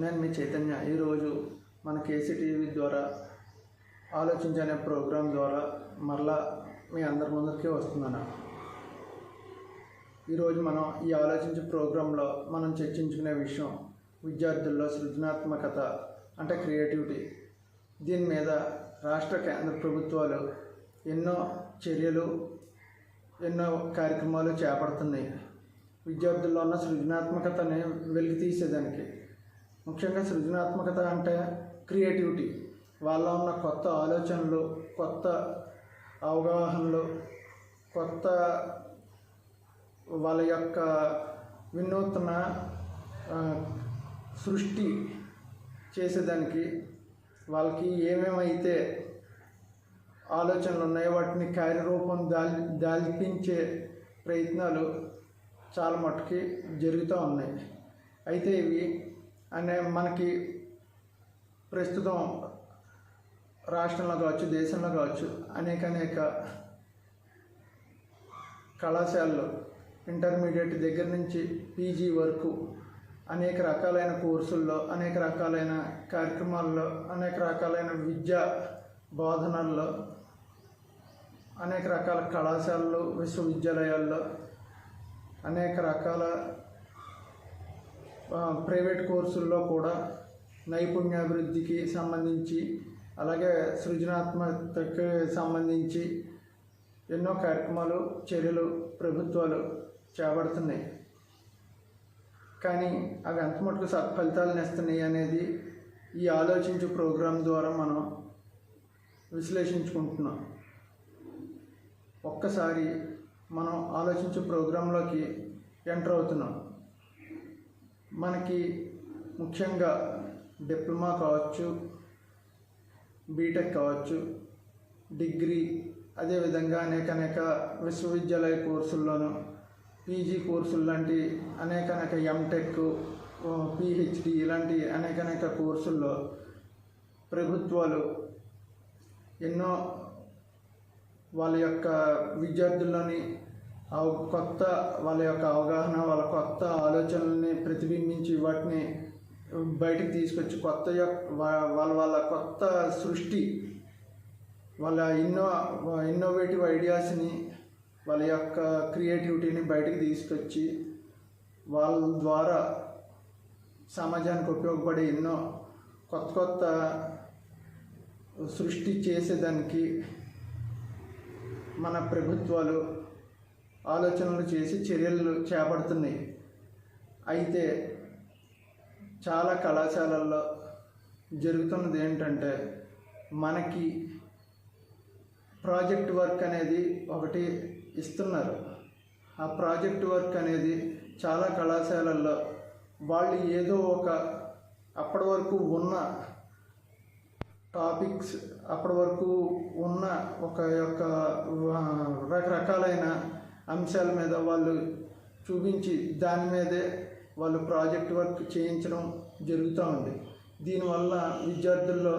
నేను మీ చైతన్య. ఈరోజు మన కేసీటీవీ ద్వారా ఆలోచించనే ప్రోగ్రాం ద్వారా మరలా మీ అందరి ముందరికి వస్తున్నాను. ఈరోజు మనం ఈ ఆలోచించే ప్రోగ్రాంలో మనం చర్చించుకునే విషయం విద్యార్థుల్లో సృజనాత్మకత అంటే క్రియేటివిటీ. దీని మీద రాష్ట్ర కేంద్ర ప్రభుత్వాలు ఎన్నో చర్యలు ఎన్నో కార్యక్రమాలు చేపడుతున్నాయి. విద్యార్థుల్లో ఉన్న సృజనాత్మకతని వెలికి తీసేదానికి ముఖ్యంగా సృజనాత్మకత అంటే క్రియేటివిటీ. వాళ్ళ ఉన్న కొత్త ఆలోచనలు కొత్త అవగాహనలు కొత్త వాళ్ళ యొక్క వినూత్న సృష్టి చేసేదానికి వాళ్ళకి ఏమేమైతే ఆలోచనలు ఉన్నాయో వాటిని కార్యరూపం దాల్ దాల్పించే ప్రయత్నాలు చాలా మట్టుకి జరుగుతూ ఉన్నాయి. అయితే ఇవి అనే మనకి ప్రస్తుతం రాష్ట్రంలో కావచ్చు దేశంలో కావచ్చు అనేక అనేక కళాశాలలు ఇంటర్మీడియట్ దగ్గర నుంచి పీజీ వరకు అనేక రకాలైన కోర్సుల్లో అనేక రకాలైన కార్యక్రమాల్లో అనేక రకాలైన విద్యా బోధనల్లో అనేక రకాల కళాశాలలు విశ్వవిద్యాలయాల్లో అనేక రకాల ప్రైవేట్ కోర్సుల్లో కూడా నైపుణ్యాభివృద్ధికి సంబంధించి అలాగే సృజనాత్మకతకి సంబంధించి ఎన్నో కార్యక్రమాలు చర్యలు ప్రభుత్వాలు చేపడుతున్నాయి. కానీ అవి ఎంత మటుకు సత్ఫలితాలను ఇస్తున్నాయి అనేది ఈ ఆలోచించు ప్రోగ్రాం ద్వారా మనం విశ్లేషించుకుంటున్నాం. ఒక్కసారి మనం ఆలోచించే ప్రోగ్రాంలోకి ఎంటర్ అవుతున్నాం. మనకి ముఖ్యంగా డిప్లొమా కావచ్చు బీటెక్ కావచ్చు డిగ్రీ అదేవిధంగా అనేక అనేక విశ్వవిద్యాలయ కోర్సుల్లోనూ పీజీ కోర్సులు లాంటి అనేక అనేక ఎంటెక్ పిహెచ్డి ఇలాంటి అనేక అనేక కోర్సుల్లో ప్రభుత్వాలు ఎన్నో వాళ్ళ యొక్క విద్యార్థుల్లోని కొత్త వాళ్ళ యొక్క అవగాహన వాళ్ళ కొత్త ఆలోచనల్ని ప్రతిబింబించి వాటిని బయటకు తీసుకొచ్చి కొత్త యొక్క వాళ్ళ వాళ్ళ కొత్త సృష్టి వాళ్ళ ఇన్నో ఇన్నోవేటివ్ ఐడియాస్ని వాళ్ళ యొక్క క్రియేటివిటీని బయటకు తీసుకొచ్చి వాళ్ళ ద్వారా సమాజానికి ఉపయోగపడే ఎన్నో కొత్త కొత్త సృష్టి చేసేదానికి మన ప్రభుత్వాలు ఆలోచనలు చేసి చర్యలు చేపడుతున్నాయి. అయితే చాలా కళాశాలల్లో జరుగుతున్నది ఏంటంటే మనకి ప్రాజెక్ట్ వర్క్ అనేది ఒకటి ఇస్తున్నారు. ఆ ప్రాజెక్ట్ వర్క్ అనేది చాలా కళాశాలల్లో వాళ్ళు ఏదో ఒక అప్పటి వరకు ఉన్న టాపిక్స్ అప్పటి వరకు ఉన్న ఒక యొక్క రకరకాలైన అంశాల మీద వాళ్ళు చూపించి దాని మీదే వాళ్ళు ప్రాజెక్ట్ వర్క్ చేయించడం జరుగుతూ ఉంది. దీనివల్ల విద్యార్థుల్లో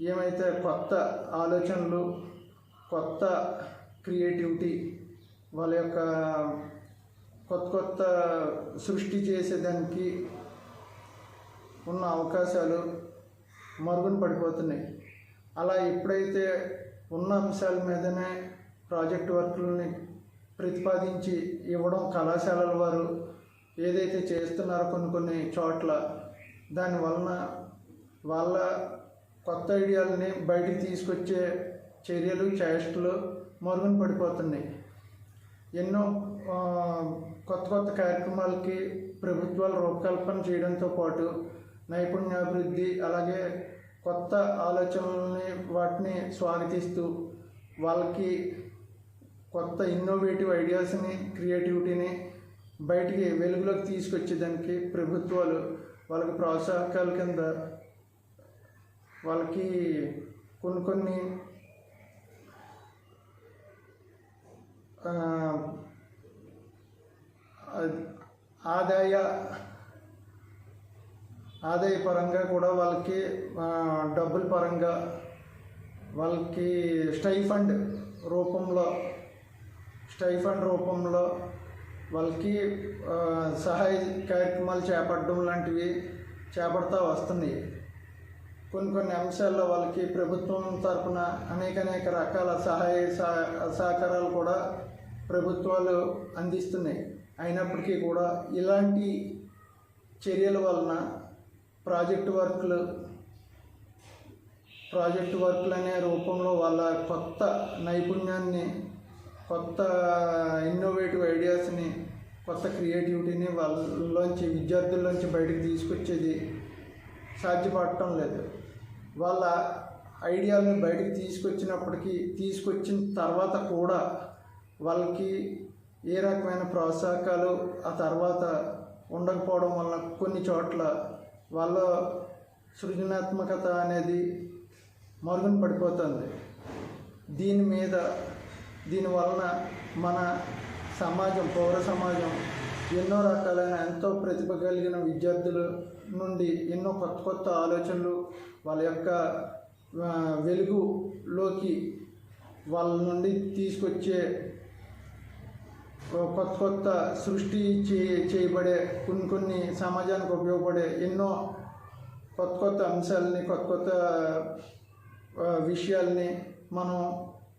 ఏమైతే కొత్త ఆలోచనలు కొత్త క్రియేటివిటీ వాళ్ళ యొక్క కొత్త కొత్త సృష్టి చేసేదానికి ఉన్న అవకాశాలు మరుగున పడిపోతున్నాయి. అలా ఎప్పుడైతే ఉన్న అంశాల మీదనే ప్రాజెక్ట్ వర్క్లని ప్రతిపాదించి ఇవ్వడం కళాశాలల వారు ఏదైతే చేస్తున్నారో కొన్ని కొన్ని చోట్ల దాని వలన వాళ్ళ కొత్త ఐడియాలని బయటికి తీసుకొచ్చే చర్యలు చేష్టలు మరుగున పడిపోతున్నాయి. ఎన్నో కొత్త కొత్త కార్యక్రమాలకి ప్రభుత్వాలు రూపకల్పన చేయడంతో పాటు నైపుణ్యాభివృద్ధి అలాగే కొత్త ఆలోచనల్ని వాటిని స్వాగతిస్తూ వాళ్ళకి కొత్త ఇన్నోవేటివ్ ఐడియాస్ని క్రియేటివిటీని బయటికి వెలుగులోకి తీసుకొచ్చేదానికి ప్రభుత్వాలు వాళ్ళకి ప్రోత్సాహకాల కింద వాళ్ళకి కొన్ని కొన్ని ఆదాయ ఆదాయ పరంగా కూడా వాళ్ళకి డబ్బుల పరంగా వాళ్ళకి స్టైఫండ్ రూపంలో స్టైఫండ్ రూపంలో వాళ్ళకి సహాయ కార్యక్రమాలు చేపట్టడం లాంటివి చేపడతా వస్తున్నాయి. కొన్ని కొన్ని అంశాల్లో వాళ్ళకి ప్రభుత్వం తరపున అనేక అనేక రకాల సహాయ సహ- సహకారాలు కూడా ప్రభుత్వాలు అందిస్తున్నాయి. అయినప్పటికీ కూడా ఇలాంటి చర్యల వలన ప్రాజెక్టు వర్క్లు ప్రాజెక్టు వర్క్లు అనే రూపంలో వాళ్ళ కొత్త నైపుణ్యాన్ని కొత్త ఇన్నోవేటివ్ ఐడియాస్ని కొత్త క్రియేటివిటీని వాళ్ళలోంచి విద్యార్థుల్లోంచి బయటకు తీసుకొచ్చేది సాధ్యపడటం లేదు. వాళ్ళ ఐడియాలను బయటకు తీసుకొచ్చినప్పటికీ తీసుకొచ్చిన తర్వాత కూడా వాళ్ళకి ఏ రకమైన ప్రోత్సాహకాలు ఆ తర్వాత ఉండకపోవడం వల్ల కొన్ని చోట్ల వాళ్ళ సృజనాత్మకత అనేది మరుగున పడిపోతుంది. దీని మీద దీని వలన మన సమాజం పౌర సమాజం ఎన్నో రకాలైన ఎంతో ప్రతిభ కలిగిన విద్యార్థుల నుండి ఎన్నో కొత్త కొత్త ఆలోచనలు వాళ్ళ యొక్క వెలుగులోకి వాళ్ళ నుండి తీసుకొచ్చే కొత్త కొత్త సృష్టి చే చేయబడే కొన్ని కొన్ని సమాజానికి ఉపయోగపడే ఎన్నో కొత్త కొత్త అంశాలని కొత్త కొత్త విషయాల్ని మనం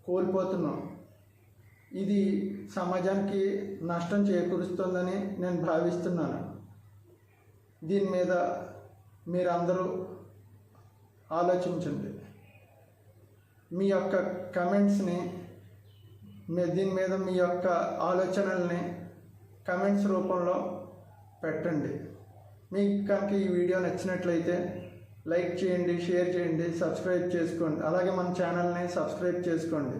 కోల్పోతున్నాం. ఇది సమాజానికి నష్టం చేకూరుస్తుందని నేను భావిస్తున్నాను. దీని మీద మీరందరూ ఆలోచించండి. మీ యొక్క కమెంట్స్ని మీ దీని మీద మీ యొక్క ఆలోచనల్ని కమెంట్స్ రూపంలో పెట్టండి. మీకు కనుక ఈ వీడియో నచ్చినట్లయితే లైక్ చేయండి షేర్ చేయండి సబ్స్క్రైబ్ చేసుకోండి. అలాగే మన ఛానల్ని సబ్స్క్రైబ్ చేసుకోండి.